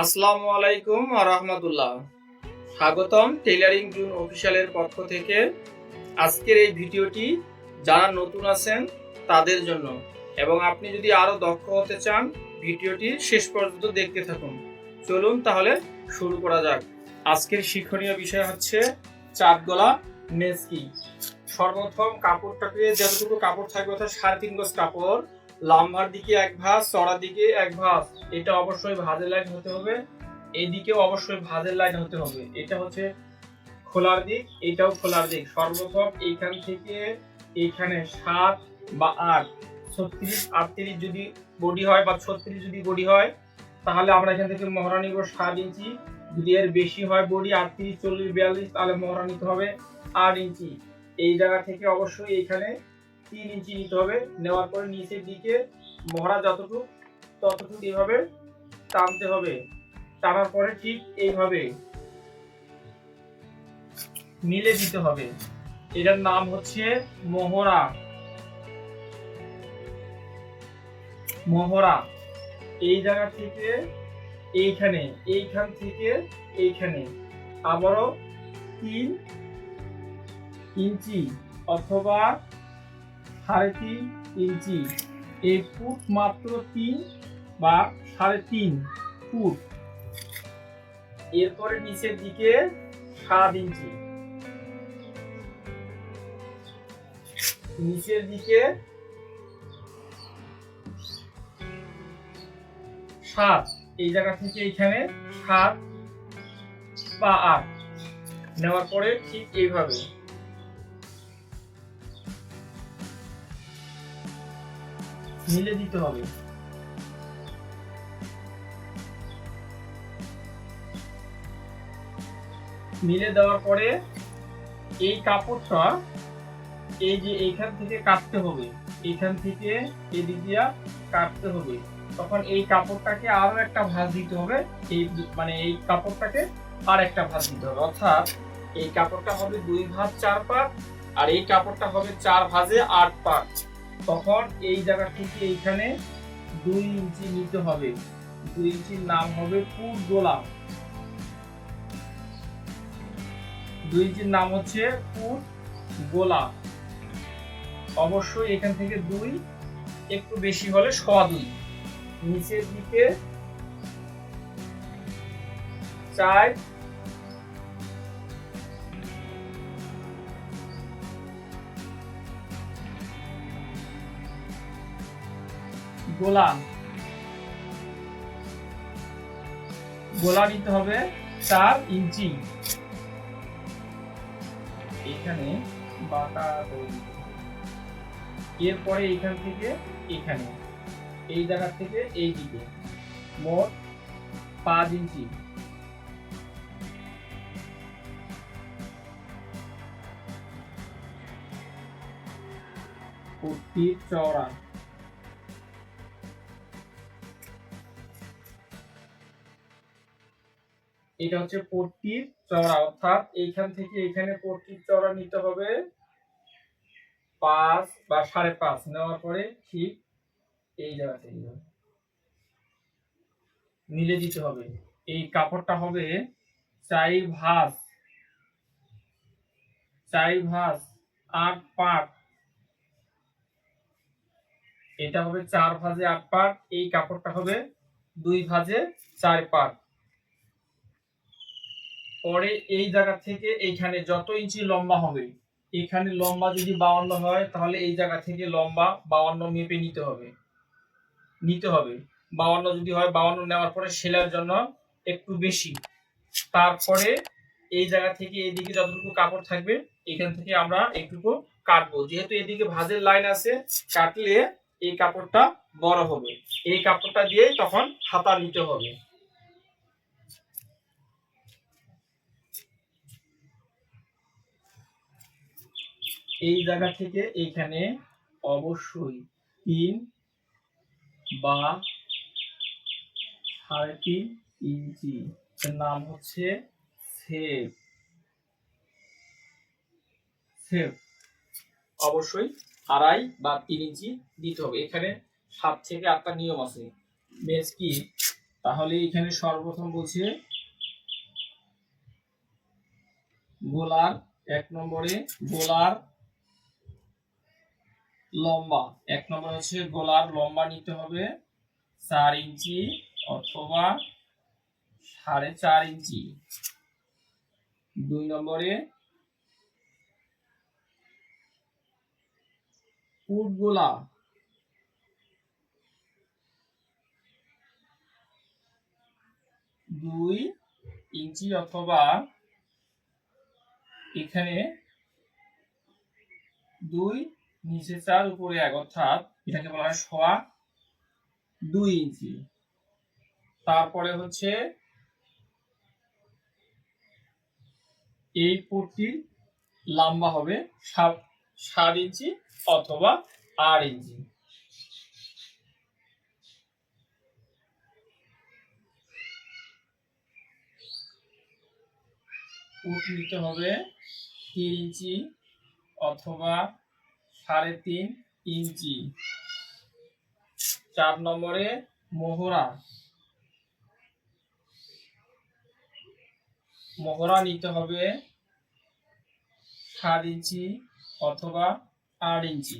আসসালামু আলাইকুম রহমতুল্লাহ। স্বাগতম টেইলারিং জুন অফিসিয়ালের পক্ষ থেকে। আজকের এই ভিডিওটি যারা নতুন আছেন তাদের জন্য এবং আপনি যদি আরও দক্ষ হতে চান, ভিডিওটি শেষ পর্যন্ত দেখতে থাকুন। চলুন তাহলে শুরু করা যাক। আজকের শিক্ষণীয় বিষয় হচ্ছে চাপ গলা নেসকি সর্বপ্রথম কাপড়টাকে যতটুকু কাপড় থাকবে অর্থাৎ সাড়ে তিন গজ কাপড়, লাম্বার দিকে এক ভাঁজ চড়ার দিকে এক ভাঁজ, এটা অবশ্যই ভাঁজের লাইন হতে হবে। এইদিকেও অবশ্যই ভাঁজের লাইন হতে হবে। এটা হচ্ছে খোলার দিক, এটাও খোলার দিক। সর্বপ্রথম এইখান থেকে এইখানে সাত বা আট, ছত্রিশ, আটত্রিশ যদি বডি হয় বা ছত্রিশ যদি বডি হয়, তাহলে আমরা এখান থেকে মহড়া নিব সাত ইঞ্চি। যদি এর বেশি হয় বডি আটত্রিশ, চল্লিশ, বিয়াল্লিশ, তাহলে মহড়া নিতে হবে আট ইঞ্চি। এই জায়গা থেকে অবশ্যই এইখানে তিন ইঞ্চি নিতে হবে। নেওয়ার পরে নিচের দিকে মহড়া যতটুকু, ততটুকু এইভাবে টানতে হবে। টানার পরে ঠিক এইভাবে মিলে দিতে হবে। এটার নাম হচ্ছে মোহরা মোহরা এই জায়গা থেকে এইখানে, এইখান থেকে এইখানে। আবারও তিন ইঞ্চি অথবা সাড়ে তিন ইঞ্চি। এই ফুট মাত্র তিন বা সাড়ে তিন ফুট। এরপরে নিচের দিকে সাত ইঞ্চি। নিচের দিকে সাত। এই জায়গা থেকে এইখানে সাত বা আট। নেওয়ার পরে ঠিক এইভাবে মিলে দিতে হবে। মিলে দেওয়ার পরে এই কাপড়টা এই যে এইখান থেকে কাটতে হবে, এইখান থেকে এদিক দিয়া কাটতে হবে। তখন এই কাপড়টাকে আরও একটা ভাঁজ দিতে হবে, এই মানে এই কাপড়টাকে আর একটা ভাঁজ দিতে হবে। অর্থাৎ এই কাপড়টা হবে দুই ভাঁজ চার পাট আর এই কাপড়টা হবে চার ভাঁজে আট পাট তখন এই জায়গা থেকে এইখানে দুই ইঞ্চি নিতে হবে। দুই ইঞ্চির নাম হবে পুর গোলাপ দুই ইঞ্চির নাম হচ্ছে পুর গোলা অবশ্যই এখান থেকে দুই, একটু বেশি হলে সোয়া দুই। নিচের দিকে চার গোলা গোলা নিতে হবে চার ইঞ্চি। এখানে বাটা এরপরে এখান থেকে এখানে, এই জায়গা থেকে এই দিকে, মোট পাঁচ ইঞ্চি। কুর্তির চওড়া। এটা হচ্ছে পট্টির চওড়া, অর্থাৎ এইখান থেকে এখানে পট্টির চওড়া নিতে হবে পাঁচ বা সাড়ে পাঁচ। নেওয়ার পরে ঠিক এই জায়গা থেকে মিলে দিতে হবে। এই কাপড়টা হবে চাই ভাঁজ চাই ভাঁজ আট পাট এটা হবে চার ভাঁজে আট পাট এই কাপড়টা হবে দুই ভাজে চার পাট পরে এই জায়গা থেকে এইখানে যত ইঞ্চি লম্বা হবে, এখানে লম্বা যদি বাউন্ন হয়, তাহলে এই জায়গা থেকে লম্বা বাউন্ন মেপে নিতে হবে। নিতে হবে। বাউন্ন যদি হয়, বাউন্ন নেওয়ার পরে সেলার জন্য একটু বেশি। তারপরে এই জায়গা থেকে এইদিকে যতটুকু কাপড় থাকবে, এখান থেকে আমরা একটুকু কাটবো। যেহেতু এদিকে ভাঁজের লাইন আছে, কাটলে এই কাপড়টা বড় হবে। এই কাপড়টা দিয়ে তখন হাতা নিতে হবে। এই জায়গা থেকে এইখানে অবশ্যই তিন বা সাড়ে তিন ইঞ্চি। নাম হচ্ছে সেপ সেপ অবশ্যই আড়াই বা তিন ইঞ্চি দিতে হবে। এখানে সাত থেকে আটটা নিয়ম আছে। মেজ কি? তাহলে এখানে সর্বপ্রথম বলছে গোলার এক নম্বরে গোলার লম্বা। এক নম্বর হচ্ছে গোলার লম্বা নিতে হবে চার ইঞ্চি অথবা সাড়ে চার ইঞ্চি। দুই নম্বরে ফুট গোলা। দুই ইঞ্চি অথবা এখানে দুই নিচে চার উপরে এক, অর্থাৎ এটাকে বলা হয় সোয়া দুই ইঞ্চি। তারপরে হচ্ছে এই পট্টির লম্বা হবে সাত সাত ইঞ্চি অথবা আট ইঞ্চি। ফুট নিতে হবে তিন ইঞ্চি অথবা সাড়ে তিন ইঞ্চি। চার নম্বরে মোহরা। মোহরা নিতে হবে সাত ইঞ্চি অথবা আট ইঞ্চি।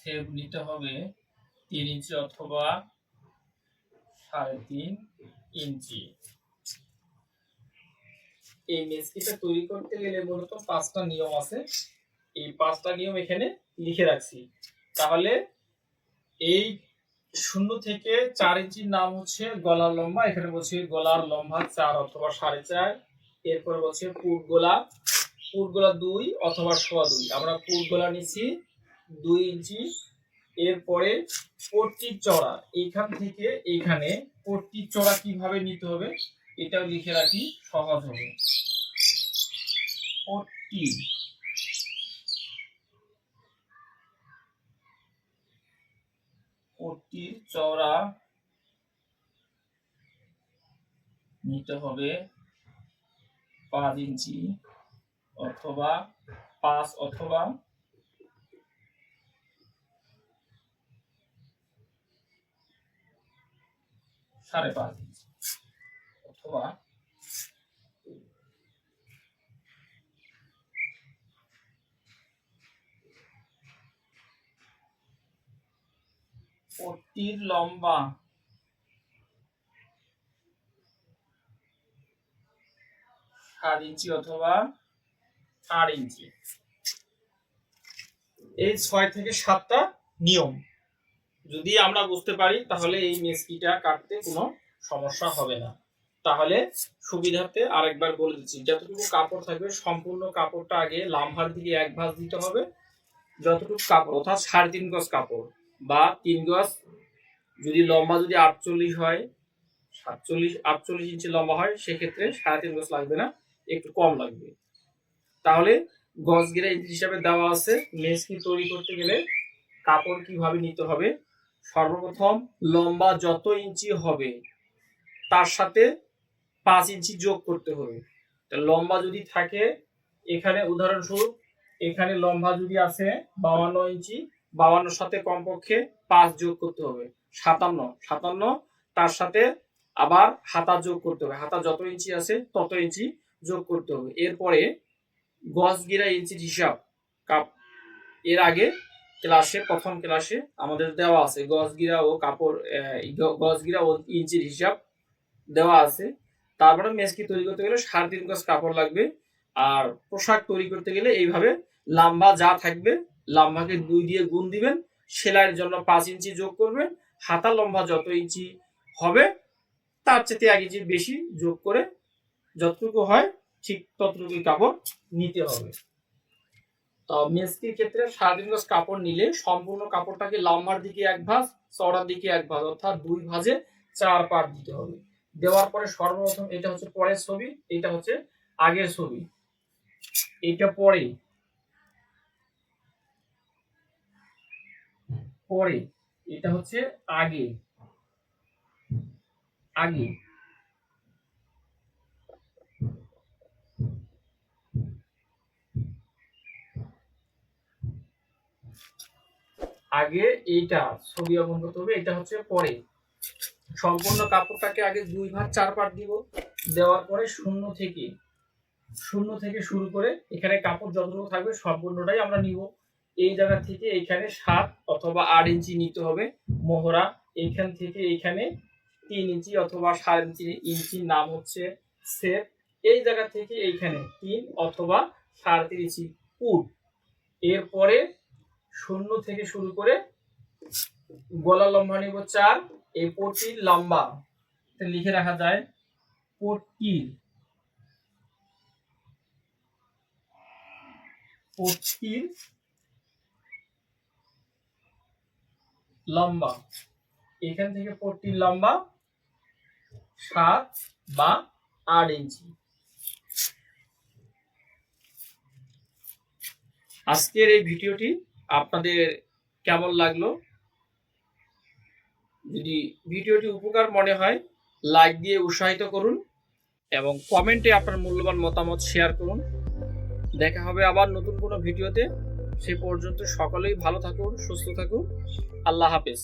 সেব নিতে হবে তিন ইঞ্চি অথবা সাড়ে তিন ইঞ্চি। এই মেসকিটা তৈরি করতে গেলে মূলত পাঁচটা নিয়ম আছে। এই পাঁচটা নিয়ম এখানে লিখে রাখছি। তাহলে এই শূন্য থেকে চার ইঞ্চির নাম হচ্ছে গলার লম্বা, এখানে বলছি গলার লম্বা চার অথবা সাড়ে চার, এরপরে বলছে পুট গোলা পুট গোলা দুই অথবা সোয়া দুই। আমরা পুট গোলা নিচ্ছি দুই ইঞ্চি, এরপরে পট্টির চড়া। এইখান থেকে এইখানে পট্টির চড়া কীভাবে নিতে হবে, এটাও লিখে রাখি, সহজ হবে। পট্টি। পট্টির চওড়া নিতে হবে পাঁচ ইঞ্চি অথবা পাঁচ অথবা সাড়ে পাঁচ ইঞ্চি অথবা পট্টির লম্বা সাত ইঞ্চি অথবা আট ইঞ্চি। এই ছয় থেকে সাতটা নিয়ম। যদি আমরা বুঝতে পারি, তাহলে এই মেসকিটা কাটতে কোনো সমস্যা হবে না। তাহলে সুবিধার্থে আরেকবার বলে দিচ্ছি, যতটুকু কাপড় থাকবে, সম্পূর্ণ কাপড়টা আগে লাম্বার দিকে এক ভাঁজ দিতে হবে। যতটুকু কাপড়, অর্থাৎ সাড়ে তিন গজ কাপড় বা তিন গজ, যদি লম্বা যদি আটচল্লিশ হয়, সাতচল্লিশ, আটচল্লিশ ইঞ্চি লম্বা হয়, সেক্ষেত্রে সাড়ে তিন গজ লাগবে না, একটু কম লাগবে। তাহলে গজ গিরা ইঞ্চি হিসাবে দেওয়া আছে, মেসকি তৈরি করতে গেলে কাপড় কীভাবে নিতে হবে সর্বপ্রথম লম্বা যত ইঞ্চি হবে, তার সাথে পাঁচ ইঞ্চি যোগ করতে হবে। লম্বা যদি থাকে, এখানে উদাহরণস্বরূপ, এখানে লম্বা যদি আছে বাউান্ন ইঞ্চি, বাউান্নর সাথে কমপক্ষে পাঁচ যোগ করতে হবে। সাতান্ন সাতান্ন, তার সাথে আবার হাতা যোগ করতে হবে। হাতা যত ইঞ্চি আছে, তত ইঞ্চি যোগ করতে হবে। এরপরে গজ গিরা ইঞ্চির হিসাব, কাপ, এর আগে ক্লাসে, প্রথম ক্লাসে আমাদের দেওয়া আছে, গজগিরা ও কাপড় গজগিরা ও ইঞ্চির হিসাব দেওয়া আছে। তারপরে মেসকি তৈরি করতে গেলে সাড়ে তিন গজ কাপড় লাগবে, আর পোশাক তৈরি করতে গেলে এইভাবে লাম্বা যা থাকবে, লাম্বাকে দুই দিয়ে গুণ দিবেন, সেলাইয়ের জন্য পাঁচ ইঞ্চি যোগ করবেন হাতা লম্বা যত ইঞ্চি হবে, তার চেয়ে এক ইঞ্চি বেশি যোগ করে যতটুকু হয় ঠিক ততটুকুই কাপড় নিতে হবে। মেসকির ক্ষেত্রে সাড়ে তিন কাপড় নিলে সম্পূর্ণ কাপড়টাকে লম্বার দিকে এক ভাঁজ, চওড়ার দিকে এক ভাঁজ, অর্থাৎ দুই ভাঁজে চার পাট দিতে হবে। দেওয়ার পরে সর্বপ্রথম এটা হচ্ছে পরের ছবি, এটা হচ্ছে আগের ছবি। এটা পরে পরে, এটা হচ্ছে আগে আগে। আগে এইটা ছবি অঙ্কন করতে হবে, এটা হচ্ছে পরে। সম্পূর্ণ কাপড়টাকে আগে দুই ভাগ, চার পাট দিব। দেওয়ার পরে শূন্য থেকে শূন্য থেকে শুরু করে এখানে কাপড় যতটুকু থাকবে সম্পূর্ণটাই আমরা নিব। এই জায়গা থেকে এইখানে সাত অথবা আট ইঞ্চি নিতে হবে মোহরা। এইখান থেকে এইখানে তিন ইঞ্চি অথবা সাড়ে ইঞ্চি ইঞ্চির নাম হচ্ছে সেট। এই জায়গা থেকে এইখানে তিন অথবা সাড়ে তিন ইঞ্চি পুট এরপরে শূন্য থেকে শুরু করে গলা লম্বা নিব চার, এই পট্টির লম্বা লিখে রাখা যায় পট্টির পট্টির লম্বা, এখান থেকে পট্টির লম্বা সাত বা আট ইঞ্চি। আজকের এই ভিডিওটি আপনাদের কেমন লাগল? যদি ভিডিওটি উপকার মনে হয় লাইক দিয়ে উৎসাহিত করুন এবং কমেন্টে আপনার মূল্যবান মতামত শেয়ার করুন। দেখা হবে আবার নতুন কোনো ভিডিওতে। সে পর্যন্ত সকলেই ভালো থাকুন, সুস্থ থাকুন। আল্লাহ হাফেজ।